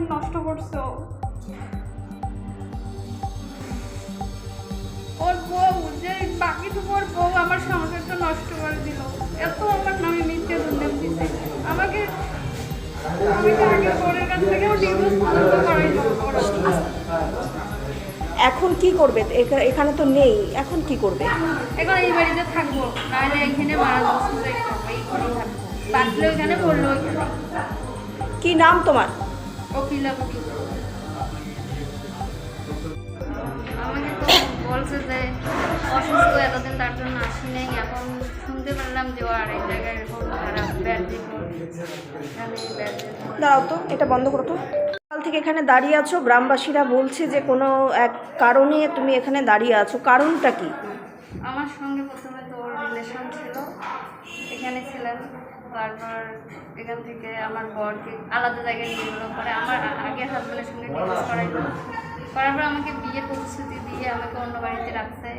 অনেক নষ্ট করছ। ওর বউ যে বাকিটুকু ওর বউ আমার সংসারটা নষ্ট করে দিল। এত আমার নামে মিথ্যে দুর্নাম দিছে আমাকে আমাকে আগে কাছ থেকেও ডিভোর্স পর্যন্ত করাইলো এখন কি করবে? এখা- এখানে তো নেই। এখন কি করবে? এখন এই বাড়িতে থাকব। নাহলে এখানে মারা বাঁচলে ওইখানে বলল কি নাম তোমার? ওকিলাপুটি আমাকে তো বলছে যে অসুস্থ এতদিন তার জন্য আসি নাই এখন শুনতে পারলাম যে ও জায়গায় খারাপ ব্যাড ব্যাড রিপোর্ট দাঁড়াও তো এটা বন্ধ করো তো। কাল থেকে এখানে দাঁড়িয়ে আছো গ্রামবাসীরা বলছে যে কোনো এক কারণে তুমি এখানে দাঁড়িয়ে আছো। কারণটা কি? আমার সঙ্গে প্রথমে তো ওর রিলেশন ছিল এখানে ছিলেন। তারপর এখান থেকে আমার বরকে আলাদা জায়গায় নিয়ে গেলো পরে আমার আ- আগের হাজব্যান্ডের সঙ্গে ডিভোর্স করাইলো করার পর আমাকে বিয়ে প্রতিশ্রুতি দিয়ে আমাকে অন্য বাড়িতে রাখছে।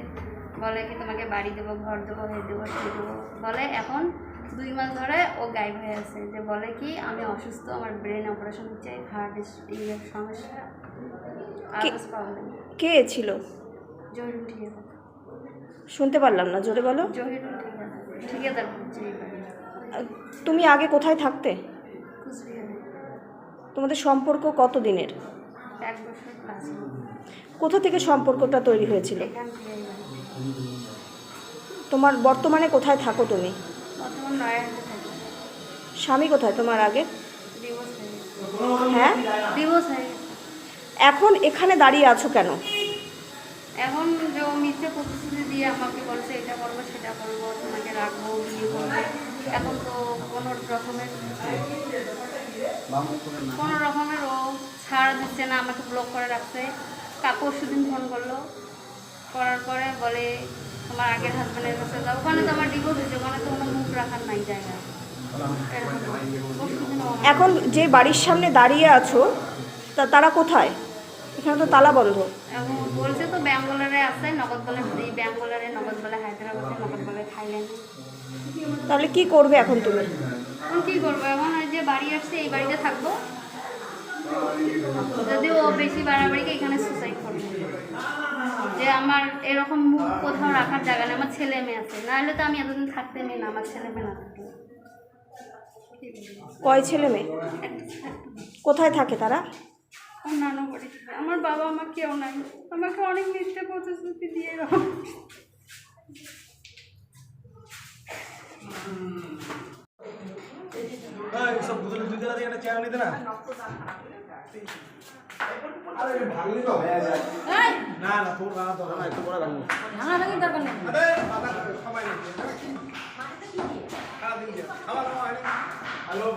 বলে কি তোমাকে বাড়ি দেবো ঘর দেবো হে দেবো সে দেবো। বলে এখন দুই মাস ধরে ও গায়েব হয়ে আছে। যে বলে কি আমি অসুস্থ আমার ব্রেন অপারেশন চাই হার্ট ইয়ের সমস্যা কি- প্রবলেম কে ছিল? জহিরুল ঠিক আছে শুনতে পারলাম না জোরে বলো। জহিরুল ঠিক আছে ঠিকাদার করছে এই বাড়ি আহ, তুমি আগে কোথায় থাকতে? তোমাদের সম্পর্ক কত দিনের কোথা থেকে সম্পর্কটা তৈরি হয়েছিল। তোমার বর্তমানে কোথায় থাকো তুমি? স্বামী কোথায় তোমার আগে? হয়ে এখন এখানে দাঁড়িয়ে আছো কেন? এখন যে মিথ্যে প্রতিশ্রুতি দিয়ে আমাকে বলছে এটা করব সেটা করব তোমাকে রাখব বিয়ে করব। এখন তো কোনো রকমের কোনো রকমের ও ছাড় দিচ্ছে না আমাকে ব্লক করে রাখছে। কাকু সেদিন ফোন করল। করার পরে বলে তোমার আগের হাজব্যান্ডের কাছে যাও। ওখানে তো আমার ডিভোর্স হয়েছে ওখানে তো কোনো মুখ রাখার নাই জায়গা এখন যে বাড়ির সামনে দাঁড়িয়ে আছো তা তারা কোথায়? এখানে তো তালা বন্ধ। এখন বলছে তো ব্যাঙ্গালোরে আছে নগদ বলে ব্যাঙ্গালোরে নগদ বলে হায়দ্রাবাদে নগদ থাইল্যান্ডে। তাহলে কি করবে এখন তুমি? এখন কী করব? এখন ওই যে বাড়ি আসছে এই বাড়িতে থাকব। যদি ও বেশি বাড়াবাড়িকে এখানে সুসাইড করবে। যে আমার এরকম মুখ কোথাও রাখার জায়গা নেই আমার ছেলে মেয়ে আছে। নাহলে তো আমি এতদিন থাকতেনই না আমার ছেলে মেয়ে না থাকলে কয় ছেলে মেয়ে? কোথায় থাকে তারা? আমার নানু বাড়ি আমার বাবা আমার কেউ নাই। আমাকে অনেক মিথ্যে প্রতিশ্রুতি দিয়ে এরকম দিলা দিয়ে একটা চেয়ার নিতে না? আরে ভাঙলি তো। হ্যাঁ। হয়ে যায় না না তোর ভাঙা তো না। হ্যালো?